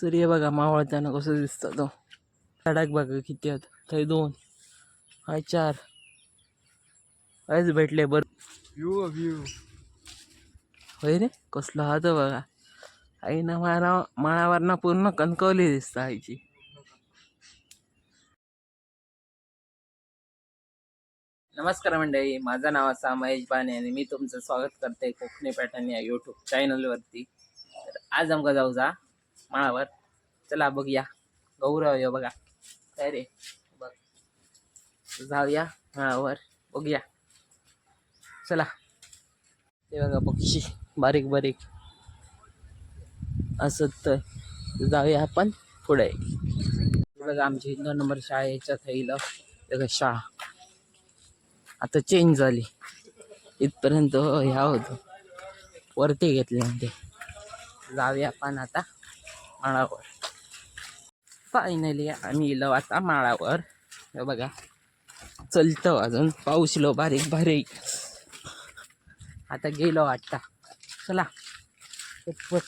सूर्य बघा मावळताना कसं दिसतं तो. कडक बघा किती आहेत. थंय दोन हाय चार. हयच भेटले बर. व्ह्यू व्ह्यू होय रे कसलं हा तो बघा. आईनं माळा माळावरनं पूर्ण कणकवली दिसतं आईची. नमस्कार मंडळी माझं नाव असा महेश बाने आणि मी तुमचं स्वागत करते कोकणी पॅटर्न या यूट्यूब चॅनलवरती तर आज आमका जाऊ जा. माळावर. चला बघूया. गौरव ये बघा. काय रे? बघ. जाऊया माळावर. बघूया. चला. ते बघा पक्षी. बारीक बारीक. असत तर जाऊया आपण पुढे. बघा आमची दोन नंबर शाळेच्या थैलं बघा शाळा. आता चेंज झाली. इथपर्यंत ह्या होतो. वरती घेतले ते जाऊया आपण आता. माळावर. फायनली आम्ही इलो आता माळावर. हे बघा. चलतो अजून. पाऊसलो बारीक बारीक. आता गेलो वाटता चला. पटपट.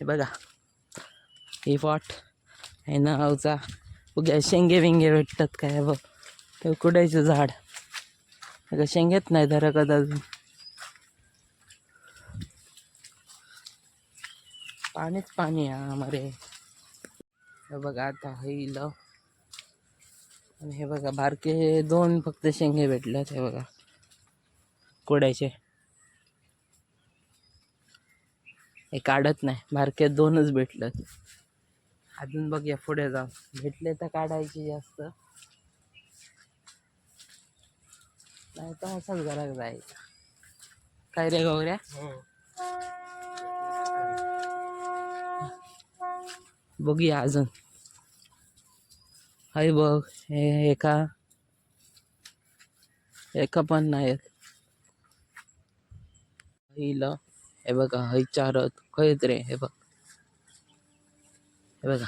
हे बघा. हे वॉट. आहे नावचा बघा शेंगे वेंगे भेटतात काय बघ ते कुडायचं झाड. अगं शेंगेत नाही धरकत अजून. पाणीच पाणी आहे मरे हे बघा आता होईल आणि हे बघा बारके दोन फक्त शेंगे भेटल्यात हे बघा. कोड्याचे. हे काढत नाही बारके दोनच भेटलं अजून बघ या पुढे जाऊन. भेटले तर काढायचे जास्त. नाही तर असाच घरात जायचं. काय रे गौऱ्या? बघूया अजून. हाय बघ हे एका एका पण नाही हिला हे बघा हय चारत खयत रे हे बघ. हे बघा.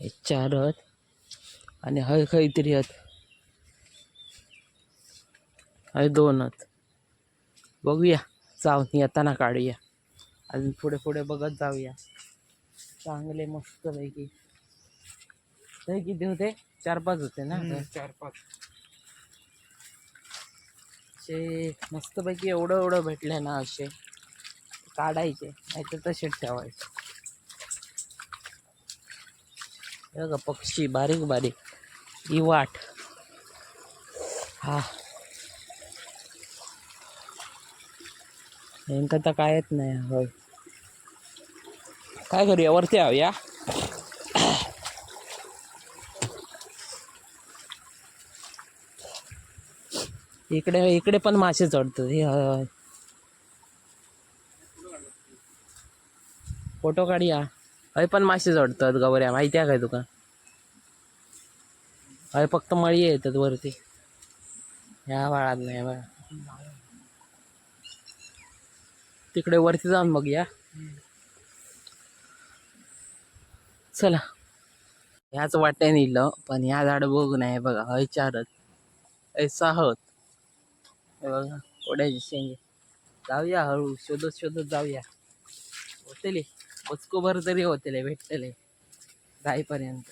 हे चारत आणि हय खयतरी आहेत हय दोनच. बघूया. जाऊन येताना काढूया. अजून पुढे पुढे बघत जाऊया. चांगले मस्त पैकी. हे किती होते? चार पाच होते ना? चार पाच. असे मस्तपैकी एवढं एवढं भेटले ना असे. काढायचे. नाही तर तसेच ठेवायचे. हे बघा पक्षी बारीक बारीक. इवाट हा. नेमकं तर कायच नाही होय. काय करूया वरती आऊया इकडे इकडे पण मासे चढतात हे फोटो काढूया हय पण मासे चढतात गवऱ्या. माहिती आहे काय तुका? हय फक्त मळी येतात वरती. ह्या वाळात नाही बघा. तिकडे वरती जाऊन बघूया चला. ह्याच वाट्या नेलं पण ह्या झाड बघू नाही बघा हय चारच. हय हे बघा कोड्याची शेंगे. जाऊया हळू शोधत शोधत जाऊया. होतेले बचकोभर तरी होतेले भेटतले. जाईपर्यंत.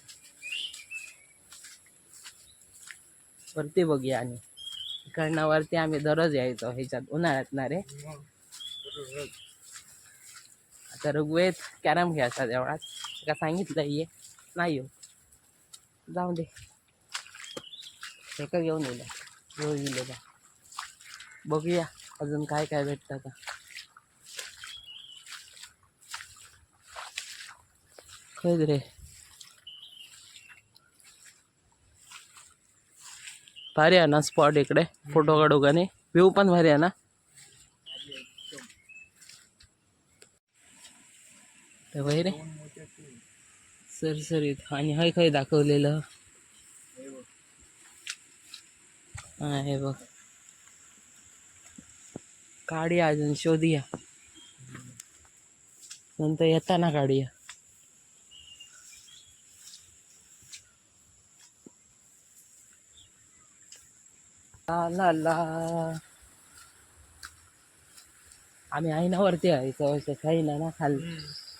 वरती बघूया आणि. इकडनं वरती आम्ही दररोज यायचो ह्याच्यात उन्हाळ्यात ना रे? हो. आता ऋग्वेद कॅरम घ्यायचा एवढाच का सांगितलं ये नाही येऊ जाऊ दे. हे का घेऊन येईल घेऊन गेले का? बघूया अजून काय काय भेटतं का खरंच रे. भारी आहे ना स्पॉट इकडे. फोटो काढू का नाही? व्ह्यू पण भारी आहे ना? तर भाई रे. सरसरीत आणि हय खय दाखवलेलं. हा हे बघ. काढूया अजून शोधूया. नंतर येताना काढूया. ला ला ला. आम्ही आहे ना वरती यायचो असं काही ना ना खाल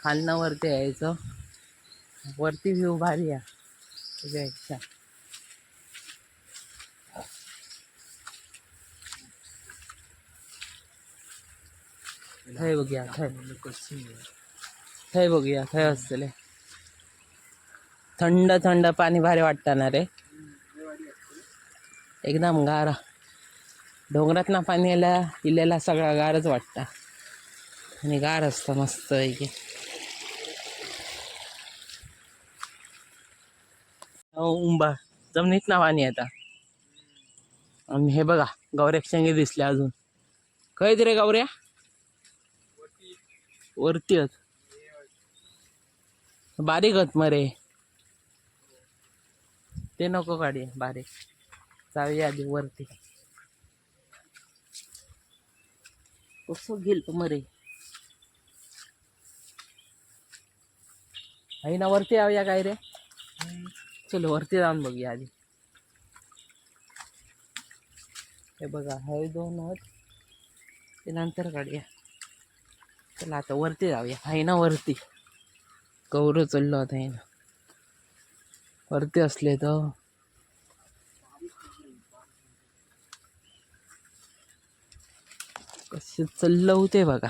खालनं वरती यायचो वरती व्ह्यू भारी आहे. त्याच्यापेक्षा. थंय बघूया थंय थंय बघूया थंय असतले थंड थंड पाणी भारी वाटतं रे. एकदम गार. डोंगरात ना पाणी यायला इलेला सगळा गारच वाटतं. आणि गार असतं मस्त पैकी. उंबा. जमिनीत ना पाणी आता. आणि हे बघा गौऱ्या शेंगे दिसले अजून. खय रे गौऱ्या? वरती बारीक होत मरे. ते नको काढी बारीक. जाऊया आधी वरती. कसं गेल मरे? आई ना वरती जाऊया काय रे चलो वरती जाऊन बघूया आधी. हे बघा हे दोन ते नंतर काढूया. चला आता वरती जाऊया. आहे ना वरती? गौरव चढलो आता आहे ना. वरती असले तर. कसे चाललं होते बघा.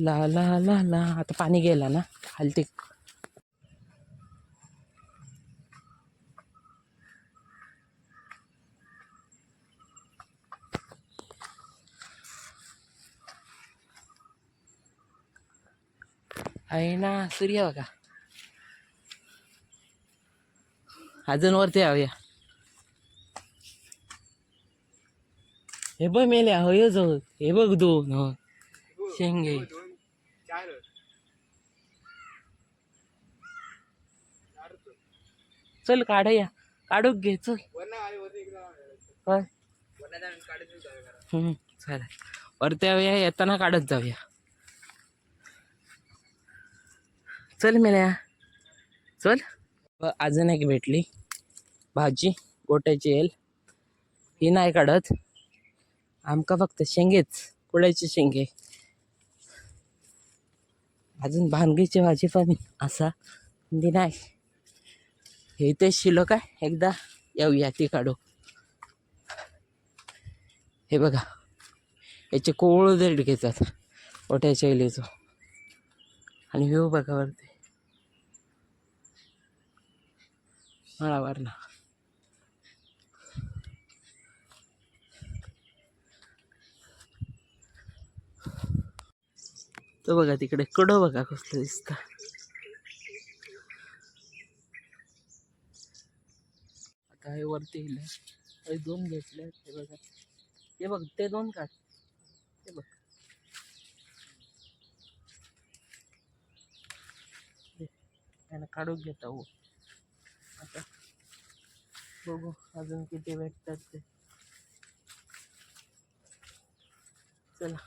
ला ला ला ला. आता पाणी गेला ना खालती. ना सूर्य बघा. अजून वरती जाऊया हे बघ मेल्या होय जाऊ हे बघ दोन हो. शेंगे. चल काढूया. काढूक घे चल. हम्म, चालेल वरती जाऊया येताना काढत जाऊया. चल मेल्या. चल. व अजून एक भेटली. भाजी गोट्याची येल ही नाही काढत. आमका फक्त शेंगेच कुळ्याचे शेंगे. अजून भानगीची भाजी पण असा ती नाही. हे ते शिलो काय एकदा येऊया ती काढू. हे बघा. याचे कोळ देड घेतात. गोट्याच्या इलेचो आणि व्यू बघा वरती. मळावर ना तो बघा तिकडे कडो बघा कसलं दिसतं. आता हे वरती येईल हे दोन घेतले ते बघा. हे बघ ते दोन काढ. ते बघ. त्याला काढून घेता हो. बघू अजून किती भेटतात ते. चला.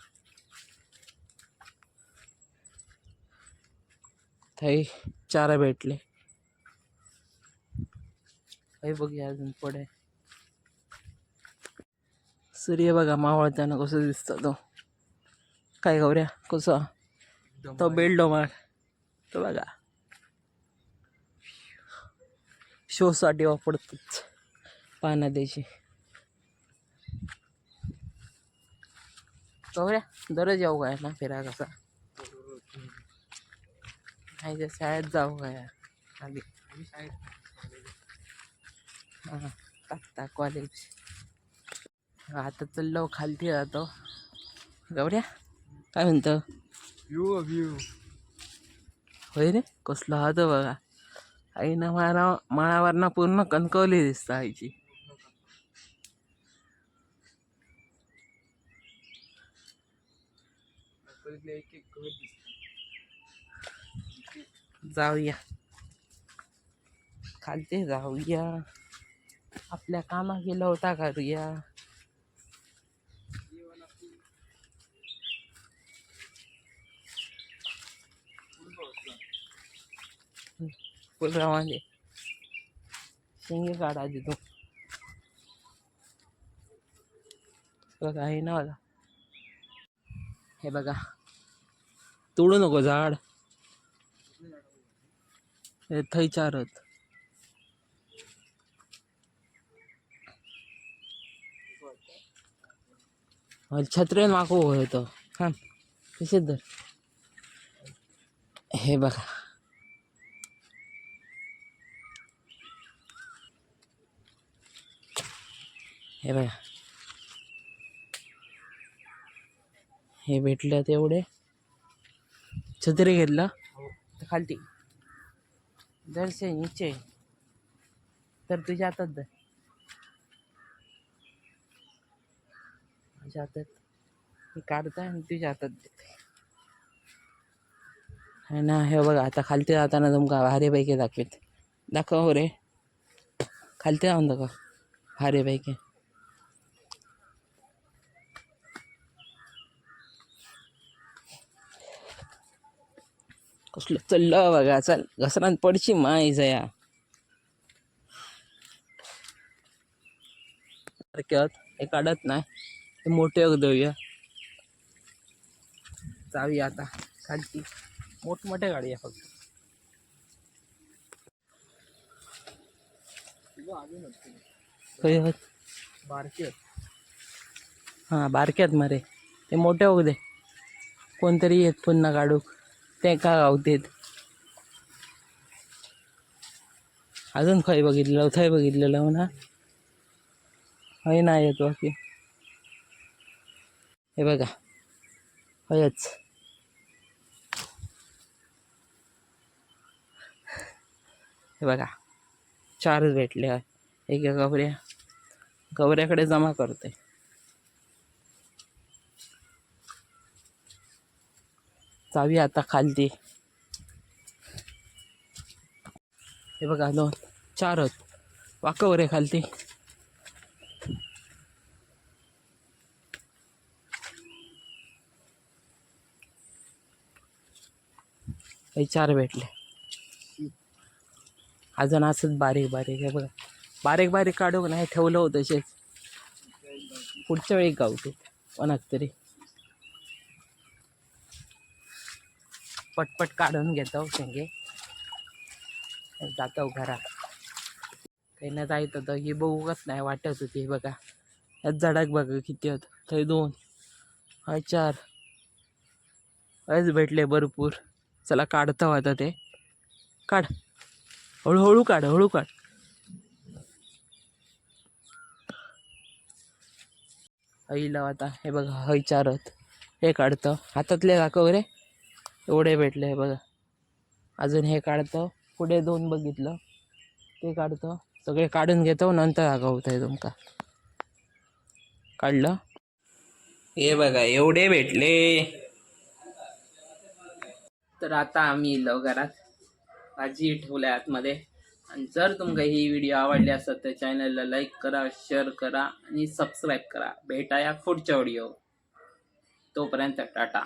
थाई चारा भेटले. काही बघूया अजून पुढे. सूर्य बघा मावळताना कसं दिसतं तो. काय गौऱ्या कसं? तो बेल डोमाळ तो बघा. शोसाठी वापरतच पाना द्यायची गौऱ्या दररोज येऊ काय ना फिरा कसा? नाही शाळेत जाऊ काय आधी. हां टाकता कॉलेज आता चाललो खालती जातो गौऱ्या काय म्हणतो? व्ह्यू व्ह्यू होय रे कसलं हात बघा. आईनं मारा माळावरनं पूर्ण कणकवली दिसतं आईची. एक एक घर दिसत. जाऊया. खालते जाऊया. आपल्या कामा गेला होता करूया फुलरावाने शेंगे काढा तिथून बघा हे ना बघा हे बघा. तोडू नको झाड. हे थंय चारत. छत्रेन मागो होतो हा कसे तर हे बघा. हे बघा. हे भेटल्यात एवढे छत्री घेतलं. खालती. दरशे नीचे. तर तुझ्या हातात दर माझ्या हातात. मी काढताय आणि तुझ्या हातात देते. है ना? हे बघा आता खालती जाताना तुमका भारी पैकी दाखवेत. दाखव रे. खालती जाऊन दाखव. भारी पैकी कसलं चल्ल बघा चल घसरान पडशी माय जया. सारख्यात हे काढत नाही ते मोठे देऊया जाऊया. आता खालती. मोठमोठ्या गाडी आहे फक्त. खंय बारके हां बारक्यात मरे. ते मोठे होऊ दे. कोणतरी येत पुन्हा काढूक ते गावतेत. अजून खंय बघितलेलं थंय बघितलेलं ना हय नाही येत बाकी. हे बघा हयच हे बघा चारच भेटले हय एक गवऱ्या गवऱ्याकडे जमा करते चावी आता खालती. हे बघा दोन चार आहेत वाकवर आहे खालती. हे चार भेटले. अजून असंच बारीक बारीक आहे बघा. बारीक बारीक काढू नाही ठेवलं होतं तसेच पुढच्या वेळी गावते कोणाक तरी. पटपट काढून घेतो शेंगे. जातो घरात. काही ना जायत होतं ही बघूच नाही वाटत होती बघा. यात झाडाक बघा किती होत. थंय दोन. हय चार. हयच भेटले भरपूर. चला काढतो आता ते. काढ. हळूहळू काढ हळू काढ. हईला आता. हे बघा हय चारत हे काढतं. हातातले दाखव रे एवढे भेटले हे बघा. अजून हे काढतं. पुढे दोन बघितलं. ते काढतो. सगळे काढून घेतो नंतर दाखवतं आहे तुमका. काढलं? हे बघा एवढे भेटले. तर आता आम्ही येलो घरात. भाजी ठेवल्या आतमध्ये. आणि जर तुमका ही व्हिडिओ आवडली असेल तर चॅनलला लाईक करा शेअर करा आणि सबस्क्राईब करा. भेटाया पुढच्या व्हिडिओ तोपर्यंत टाटा.